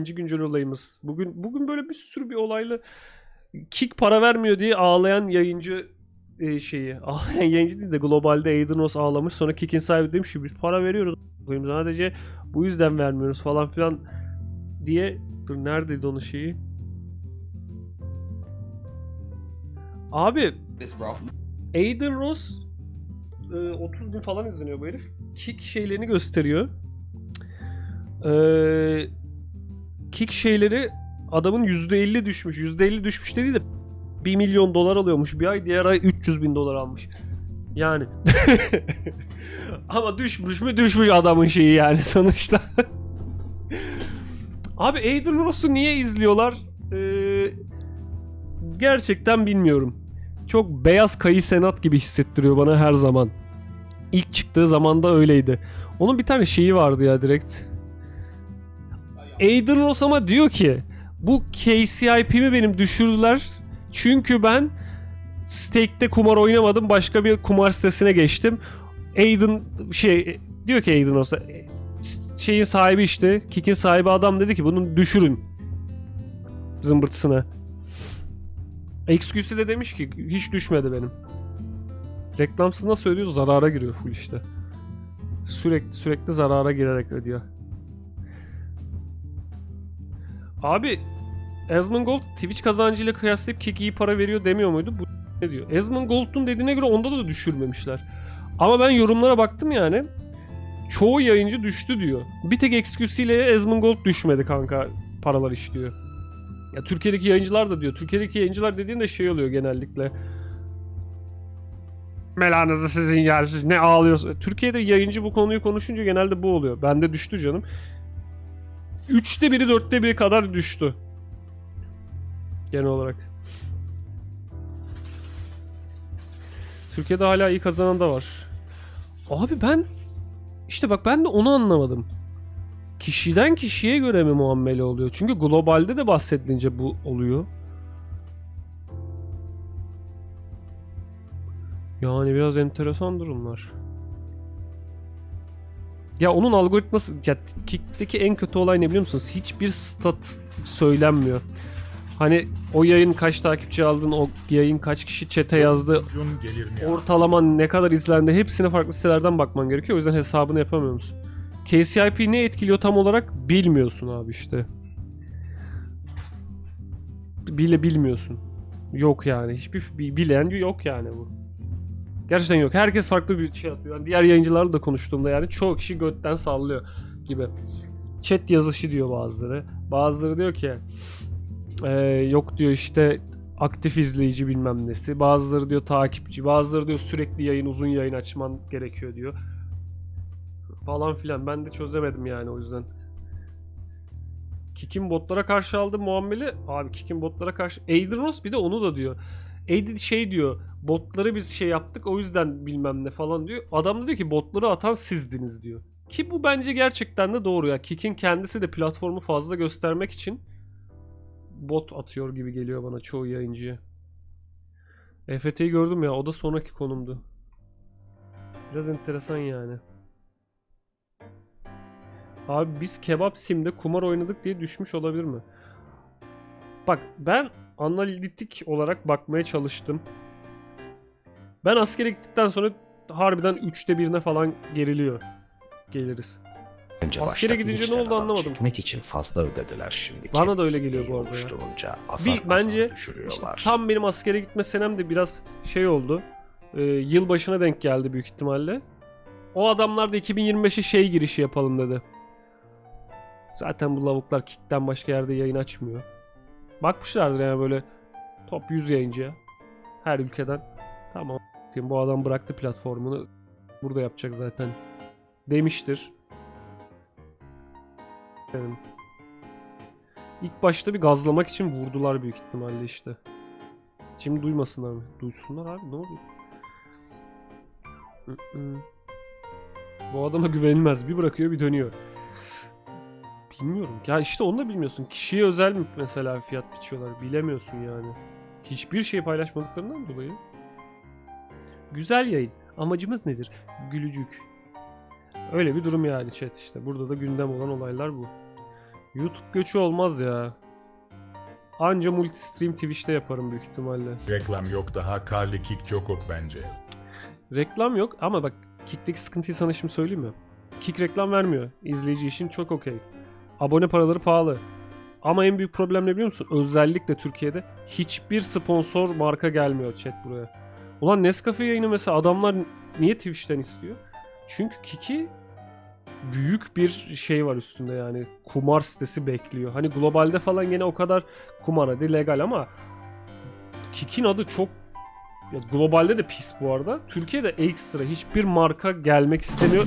ikinci güncel olayımız. Bugün bugün böyle bir sürü bir olaylı kick para vermiyor diye ağlayan yayıncı e, şeyi. Ağlayan yayıncı değil de globalde Aiden Ross ağlamış. Sonra Kick'in sahibi demiş ki biz para veriyoruz. Sadece bu yüzden vermiyoruz falan filan diye. Dur neredeydi onun şeyi? Abi. Aiden Ross e, 30 bin falan izleniyor bu herif. Kick şeylerini gösteriyor. E, kick şeyleri adamın %50 düşmüş. %50 düşmüş dediği de 1 milyon dolar alıyormuş bir ay. Diğer ay 300 bin dolar almış. Yani. Ama düşmüş mü düşmüş adamın şeyi yani sonuçta. Abi Aiden Ross'u niye izliyorlar? Ee, gerçekten bilmiyorum çok beyaz kayı senat gibi hissettiriyor bana her zaman. İlk çıktığı zaman da öyleydi. Onun bir tane şeyi vardı ya direkt. Aiden Ross ama diyor ki bu KCIP'mi benim düşürdüler. Çünkü ben stake'te kumar oynamadım. Başka bir kumar sitesine geçtim. Aiden şey diyor ki Aiden Ross'a şeyin sahibi işte Kick'in sahibi adam dedi ki bunun düşürün zımbırtısına. XQC de demiş ki hiç düşmedi benim. Reklamsız nasıl ödüyor? Zarara giriyor full işte. Sürekli sürekli zarara girerek ödüyor. Abi Gold Twitch kazancıyla kıyaslayıp Kick iyi para veriyor demiyor muydu? Bu ne diyor? Gold'un dediğine göre onda da düşürmemişler. Ama ben yorumlara baktım yani. Çoğu yayıncı düştü diyor. Bir tek Esmond Gold düşmedi kanka paralar işliyor. Ya Türkiye'deki yayıncılar da diyor. Türkiye'deki yayıncılar dediğinde şey oluyor genellikle. Melanızı sizin yer siz ne ağlıyorsunuz. Türkiye'de yayıncı bu konuyu konuşunca genelde bu oluyor. Bende düştü canım. Üçte biri dörtte biri kadar düştü. Genel olarak. Türkiye'de hala iyi kazanan da var. Abi ben işte bak ben de onu anlamadım kişiden kişiye göre mi muamele oluyor? Çünkü globalde de bahsedilince bu oluyor. Yani biraz enteresan durumlar. Ya onun algoritması, ya Kick'teki en kötü olay ne biliyor musunuz? Hiçbir stat söylenmiyor. Hani o yayın kaç takipçi aldın, o yayın kaç kişi çete yazdı, milyon gelirini ortalama ne kadar izlendi hepsine farklı sitelerden bakman gerekiyor. O yüzden hesabını yapamıyor musun? KCIP ne etkiliyor tam olarak bilmiyorsun abi işte. Bile bilmiyorsun. Yok yani. Hiçbir bi- bilen yok yani bu. Gerçekten yok. Herkes farklı bir şey atıyor. Yani diğer yayıncılarla da konuştuğumda yani çoğu kişi götten sallıyor gibi. Chat yazışı diyor bazıları. Bazıları diyor ki "Ee, yok diyor işte aktif izleyici bilmem nesi. Bazıları diyor takipçi. Bazıları diyor sürekli yayın uzun yayın açman gerekiyor diyor falan filan. Ben de çözemedim yani o yüzden. Kik'in botlara karşı aldığı muamele abi Kik'in botlara karşı Aiden Ross bir de onu da diyor. Aiden şey diyor botları biz şey yaptık o yüzden bilmem ne falan diyor. Adam da diyor ki botları atan sizdiniz diyor. Ki bu bence gerçekten de doğru ya. Kik'in kendisi de platformu fazla göstermek için bot atıyor gibi geliyor bana çoğu yayıncıya. EFT'yi gördüm ya o da sonraki konumdu. Biraz enteresan yani. Abi biz kebap simde kumar oynadık diye düşmüş olabilir mi? Bak ben analitik olarak bakmaya çalıştım. Ben askere gittikten sonra harbiden üçte birine falan geriliyor. Geliriz. Önce Askere gidince ne oldu anlamadım. Çekmek için fazla ödediler şimdi. Bana da öyle geliyor bu arada ya. Azar Bir, bence işte tam benim askere gitme senem de biraz şey oldu. Ee, yılbaşına denk geldi büyük ihtimalle. O adamlar da 2025'e şey girişi yapalım dedi. Zaten bu lavuklar Kick'ten başka yerde yayın açmıyor. Bakmışlardır yani böyle top 100 yayıncıya. Her ülkeden. Tamam. Bu adam bıraktı platformunu. Burada yapacak zaten. Demiştir. Yani. İlk başta bir gazlamak için vurdular büyük ihtimalle işte. Şimdi duymasınlar mı? Duysunlar abi ne oluyor? Bu adama güvenilmez. Bir bırakıyor bir dönüyor. Bilmiyorum. Ya işte onu da bilmiyorsun. Kişiye özel mi mesela fiyat biçiyorlar? Bilemiyorsun yani. Hiçbir şey paylaşmadıklarından dolayı. Güzel yayın. Amacımız nedir? Gülücük. Öyle bir durum yani chat işte. Burada da gündem olan olaylar bu. YouTube göçü olmaz ya. Anca multistream Twitch'te yaparım büyük ihtimalle. Reklam yok daha Carly Kick çok ok bence. Reklam yok ama bak Kick'teki sıkıntıyı sana şimdi söyleyeyim mi? Kick reklam vermiyor. İzleyici için çok okey. Abone paraları pahalı. Ama en büyük problem ne biliyor musun? Özellikle Türkiye'de hiçbir sponsor marka gelmiyor chat buraya. Ulan Nescafe yayını mesela adamlar niye Twitch'ten istiyor? Çünkü Kiki büyük bir şey var üstünde yani. Kumar sitesi bekliyor. Hani globalde falan gene o kadar kumar hadi legal ama Kiki'nin adı çok ya globalde de pis bu arada. Türkiye'de ekstra hiçbir marka gelmek istemiyor.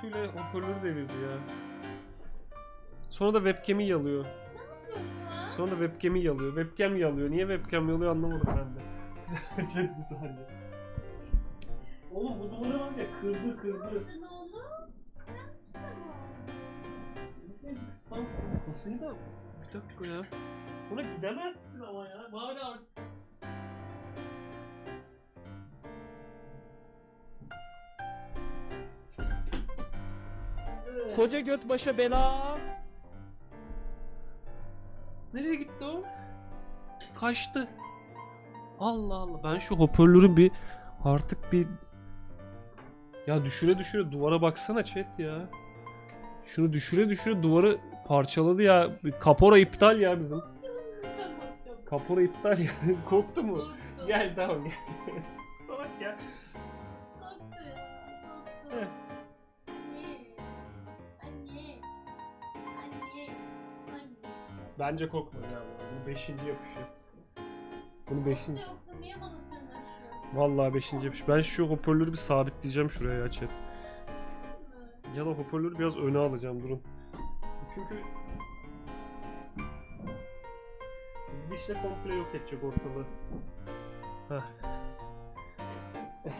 Tüyle hoparlörü devirdi ya. Sonra da webcam'i yalıyor. Sonra da webcam'i yalıyor. Webcam yalıyor. Niye webcam yalıyor anlamadım ben de. Güzel, bir saniye. Oğlum bu duvarı var ya kırdı kırdı. Tam kafasını da bir dakika ya. Ona gidemezsin ama ya. Bari artık. Koca göt başa bela. Nereye gitti o? Kaçtı. Allah Allah. Ben şu hoparlörün bir artık bir ya düşüre düşüre duvara baksana chat ya. Şunu düşüre düşüre duvarı parçaladı ya. Kapora iptal ya bizim. Kapora iptal ya. Korktu mu? Gel tamam gel. Bence korkma ya. Bunu beşinci yapışı. Bunu beşinci. Vallahi beşinci yapış. Ben şu hoparlörü bir sabitleyeceğim şuraya ya chat. Ya da hoparlörü biraz öne alacağım durun. Çünkü dişle komple yok edecek ortalığı. Heh.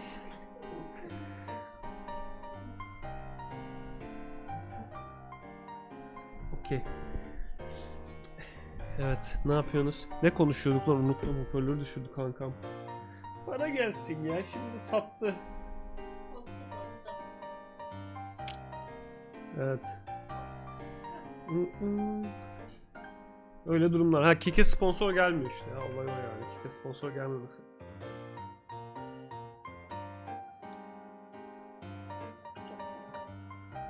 Okey. Evet, ne yapıyorsunuz? Ne konuşuyorduk lan? Unuttum hoparlörü düşürdü kankam. Para gelsin ya, şimdi sattı. Evet. Öyle durumlar. Ha Kike sponsor gelmiyor işte ya. Olay o yani. Kike sponsor gelmemesi.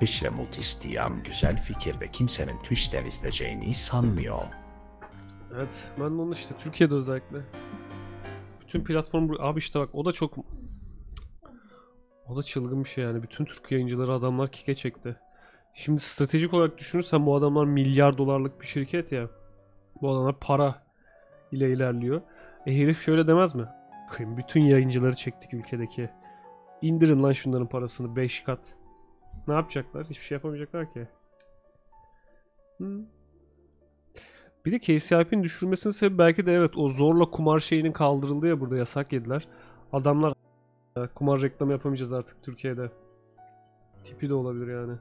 Twitch'le multistiyam güzel fikir ve kimsenin Twitch'ten izleyeceğini sanmıyorum. Evet. Ben de onu işte Türkiye'de özellikle. Bütün platform abi işte bak o da çok o da çılgın bir şey yani. Bütün Türk yayıncıları adamlar kike çekti. Şimdi stratejik olarak düşünürsen bu adamlar milyar dolarlık bir şirket ya. Bu adamlar para ile ilerliyor. E herif şöyle demez mi? Bakayım bütün yayıncıları çektik ülkedeki. İndirin lan şunların parasını 5 kat. Ne yapacaklar? Hiçbir şey yapamayacaklar ki. Hı. Bir de KCIP'nin düşürmesinin sebebi belki de evet o zorla kumar şeyinin kaldırıldı ya burada yasak yediler. Adamlar "Ya, kumar reklamı yapamayacağız artık Türkiye'de. Tipi de olabilir yani.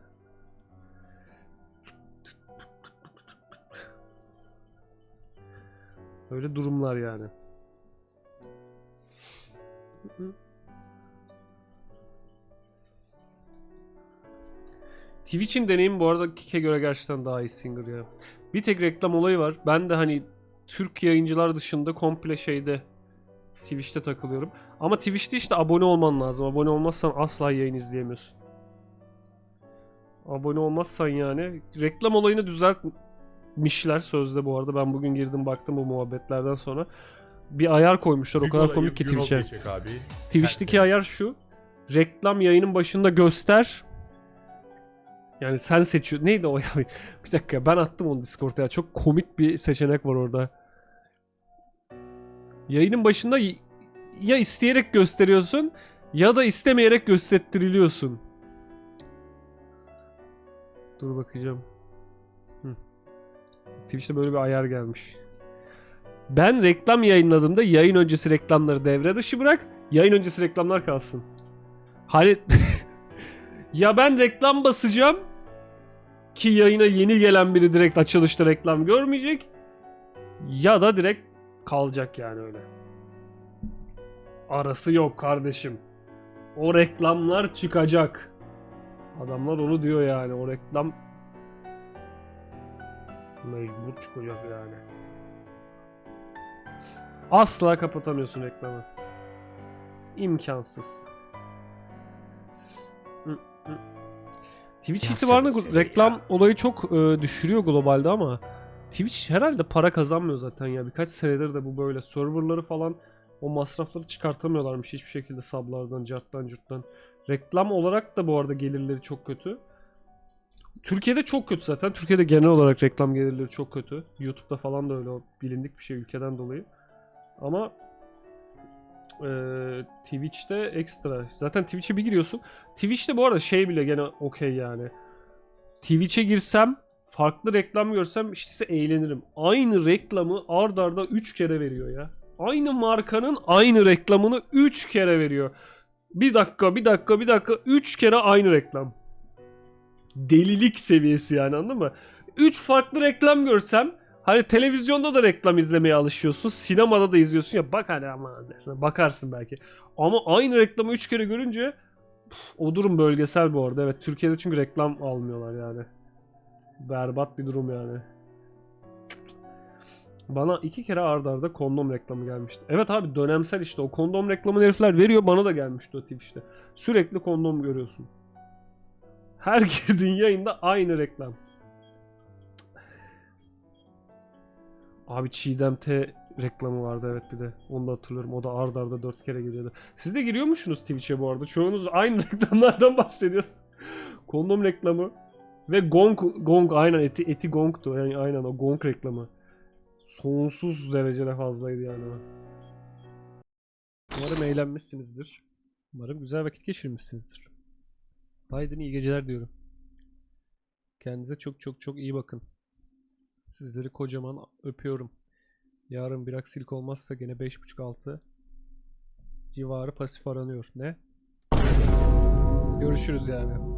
Öyle durumlar yani. Twitch'in deneyimi bu arada Kik'e göre gerçekten daha iyi Singer ya. Bir tek reklam olayı var. Ben de hani Türk yayıncılar dışında komple şeyde Twitch'te takılıyorum. Ama Twitch'te işte abone olman lazım. Abone olmazsan asla yayın izleyemiyorsun. Abone olmazsan yani reklam olayını düzeltmişler sözde bu arada. Ben bugün girdim baktım bu muhabbetlerden sonra. Bir ayar koymuşlar o Bir kadar komik ki Twitch'e. Twitch'teki ayar şu. Reklam yayının başında göster. Yani sen seçiyor. Neydi o ya? Bir dakika ben attım onu Discord'a. Çok komik bir seçenek var orada. Yayının başında ya isteyerek gösteriyorsun ya da istemeyerek gösteriliyorsun. Dur bakacağım. Hı. Twitch'te böyle bir ayar gelmiş. Ben reklam yayınladığımda yayın öncesi reklamları devre dışı bırak. Yayın öncesi reklamlar kalsın. Hani ya ben reklam basacağım ki yayına yeni gelen biri direkt açılışta reklam görmeyecek ya da direkt kalacak yani öyle. Arası yok kardeşim. O reklamlar çıkacak. Adamlar onu diyor yani. O reklam mecbur çıkacak yani. Asla kapatamıyorsun reklamı. İmkansız. Hı, hı. Twitch Ya itibarını reklam ya. olayı çok e, düşürüyor globalde ama Twitch herhalde para kazanmıyor zaten ya. Birkaç senedir de bu böyle. Serverları falan o masrafları çıkartamıyorlarmış hiçbir şekilde sablardan, carttan, curttan. Reklam olarak da bu arada gelirleri çok kötü. Türkiye'de çok kötü zaten. Türkiye'de genel olarak reklam gelirleri çok kötü. YouTube'da falan da öyle o bilindik bir şey ülkeden dolayı. Ama eee, Twitch'te ekstra. Zaten Twitch'e bir giriyorsun. Twitch'te bu arada şey bile gene okey yani. Twitch'e girsem farklı reklam görsem işte eğlenirim. Aynı reklamı ard arda 3 kere veriyor ya. Aynı markanın aynı reklamını 3 kere veriyor. Bir dakika, bir dakika, bir dakika. 3 kere aynı reklam. Delilik seviyesi yani anladın mı? 3 farklı reklam görsem hani televizyonda da reklam izlemeye alışıyorsun. Sinemada da izliyorsun ya bak hadi ama dersin. Bakarsın belki. Ama aynı reklamı 3 kere görünce o durum bölgesel bu arada. Evet Türkiye'de çünkü reklam almıyorlar yani. Berbat bir durum yani. Bana iki kere ardarda arda kondom reklamı gelmişti. Evet abi dönemsel işte o kondom reklamını herifler veriyor bana da gelmişti o Twitch'te. Sürekli kondom görüyorsun. Her girdiğin yayında aynı reklam. Abi Çiğdem T reklamı vardı evet bir de. Onu da hatırlıyorum. O da ardarda arda 4 kere geliyordu. Siz de giriyormuşsunuz Twitch'e bu arada. Çoğunuz aynı reklamlardan bahsediyoruz. Kondom reklamı. Ve Gong, Gong aynen eti, eti Gong'tu. Yani aynen o Gong reklamı. Sonsuz derecede fazlaydı yani. Umarım eğlenmişsinizdir. Umarım güzel vakit geçirmişsinizdir. Biden iyi geceler diyorum. Kendinize çok çok çok iyi bakın. Sizleri kocaman öpüyorum. Yarın bir aksilik olmazsa gene 5.5-6 civarı pasif aranıyor. Ne? Görüşürüz yani.